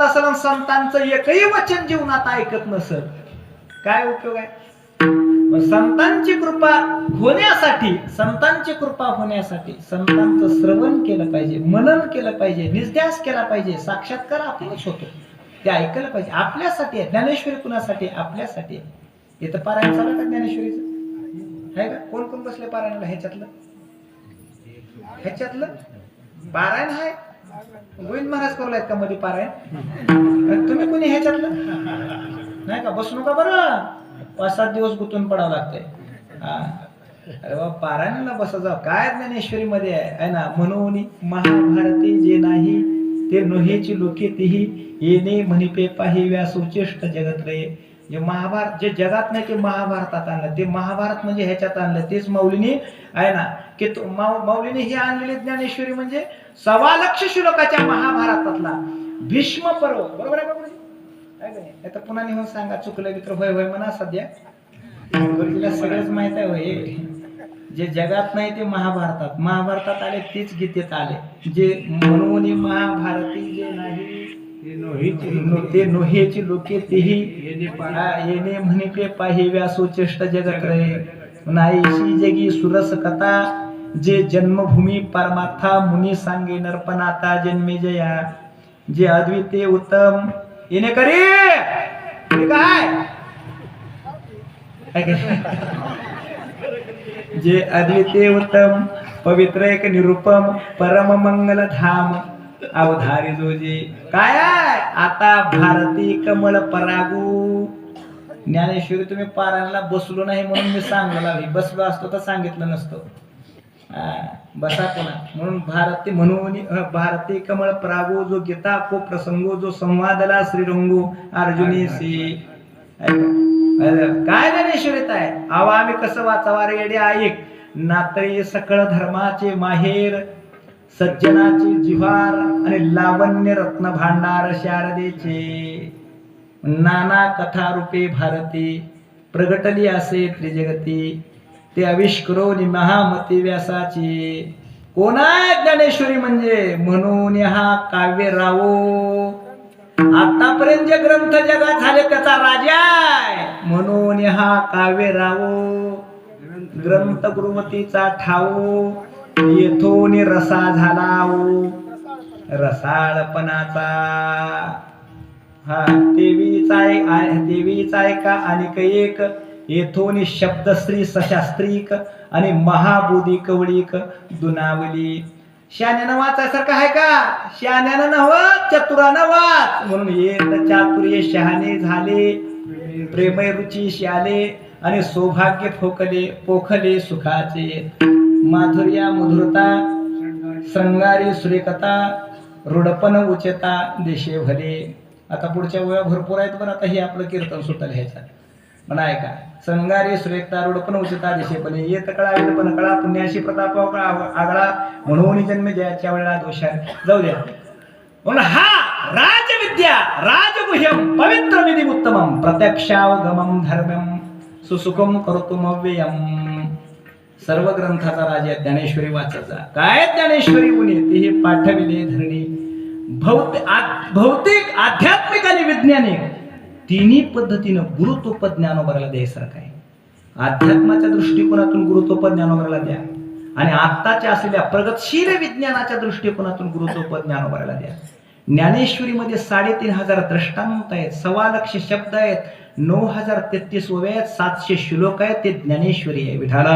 जात संतांचं एकही वचन जीवनात ऐकत नसल काय उपयोग आहे? संतांची कृपा होण्यासाठी संतांची कृपा होण्यासाठी संतांचं श्रवण केलं पाहिजे मनन केलं पाहिजे निर्ध्यास केला पाहिजे साक्षात्कार आपणच होतो ते ऐकलं पाहिजे. आपल्यासाठी आहे ज्ञानेश्वरी कुणासाठी आपल्यासाठी आहे. इथं पारायण चालू का ज्ञानेश्वरीचं? आहे का? कोण कोण बसले पारायणाला ह्याच्यातलं? ह्याच्यातलं? पारायण आहे? गोविंद महाराज करू आहेत का मध्ये पारायण? तुम्ही कोणी ह्याच्यातलं नाही का? बसू नका बरं. पाच सात दिवस गुंतून पडावं लागतंय. हा. अरे बा पारायणाला बसा जाव काय ज्ञानेश्वरी मध्ये आहे ना? म्हणून महाभारती जे नाही ते नोहेची लोके तेही येणे म्हणिपे पाही व्यास उचेष्ट जगत रे जे महाभारत जे जगात नाही ते महाभारतात आणलं. ते महाभारत म्हणजे ह्याच्यात आणलं. तेच मौलीनी आहे ना की तो माऊ- हे आणलेले ज्ञानेश्वरी म्हणजे सव्वा लक्ष श्लोकाच्या महाभारतातला. भीष्म पर्व बरोबर आहे बाबूजी? आता पुन्हा निघून सांगा चुकलं मित्र होय होय म्हणा सध्या. गुरुजीला सगळंच माहीत आहे होय. जे जगात नाही ते महाभारतात. महाभारतात आले तेच गीतेत आले. जे म्हणून महाभारती जे नाही ते नोहेची लोके तेही हा, येणे म्हणिपे पाहि व्यासो चेष्ट जगत रे नाहीशी जगी सुरस कथा जे जन्मभूमी परमार्था मुनी सांगे नरपनाता जन्मे जया. जे अद्वितीय उत्तम येणे करे! काय? काय? जे अद्वितीय उत्तम पवित्र एक निरुपम परम मंगल धाम अवधारी जोजी. काय? आता भारती कमळ परागू. ज्ञानेश्वरी तुम्ही पारायणला बसलो नाही म्हणून मी सांगलो लावी बसलो असतो तर सांगितलं नसतं. बसा पुन्हा. म्हणून भारती म्हणून भारती कमळ परागो जो गीता को प्रसंगो जो संवादला श्रीरंगो अर्जुनीसी अरे, काय ज्ञानेश्वरीत आहे अहो आम्ही कसं वाचावा रे येडे ऐक नातरी सकळ धर्माचे माहेर. सज्जनाची जिव्हार आणि लावण्य रत्न भांडार शारदेचे. नाना कथा रूपे भारती प्रगटली असे त्रिजगती. ते आविष्करो महामती व्यासाची. कोणा ज्ञानेश्वरी म्हणजे? म्हणून हा काव्य रावो. आतापर्यंत जे ग्रंथ जगात झाले त्याचा राजा आहे म्हणून हा काव्य रावो. ग्रंथ गुरुमतीचा ठावो. येथून रसा झाला हो. रसाळपणाचा. हा देवीचा देवीचा का? आणि एक. येथून शब्दश्री सशास्त्रीक आणि महाबोधी कवळीक दुनावली. शान्यानं वाचायसारखं आहे का? शान्यानं नव चतुरानं वाच. म्हणून येत चातुर्य शहाणे झाले. प्रेमय रुची शाले आणि सौभाग्य फोकले पोखले सुखाचे. माधुर्या मधुरता श्रंगारी सुरेखता रुडपण उचता देशे भले. आता पुढच्या वेळा भरपूर आहेत पण आता हे आपलं कीर्तन सुद्धा लिहायचं पण ऐका संगारी सुरेखता रुडपण उचता देशे भले. येत कळा पण कळा पुण्याशी प्रताप आगळा. म्हणून जन्म जयाच्या वेळेला दोषा जाऊ द्या. म्हणून हा राजविद्या राजगुह्यम पवित्र विधी उत्तमम प्रत्यक्षावगमम धर्मम सुसुखम करतुम व्ययम सर्व ग्रंथाचा राजा ज्ञानेश्वरी वाचायचा काय ज्ञानेश्वरी उणे ते हे पाठविले धरणे. भौतिक भौतिक आध्यात्मिक आणि वैज्ञानिक. तिन्ही पद्धतीनं गुरुत्व ज्ञानोबराला द्यायसारखं आहे. अध्यात्माच्या दृष्टिकोनातून गुरुत्व ज्ञानोबराला द्या. आणि आत्ताच्या असलेल्या प्रगतशील विज्ञानाच्या दृष्टिकोनातून गुरुत्व ज्ञानोबराला द्या. ज्ञानेश्वरीमध्ये साडेतीन हजार दृष्टांत आहेत सव्वा लक्ष शब्द आहेत. नऊ हजार तेहतीस ओव्या आहेत सातशे श्लोक आहेत ते ज्ञानेश्वरी आहे. विठाला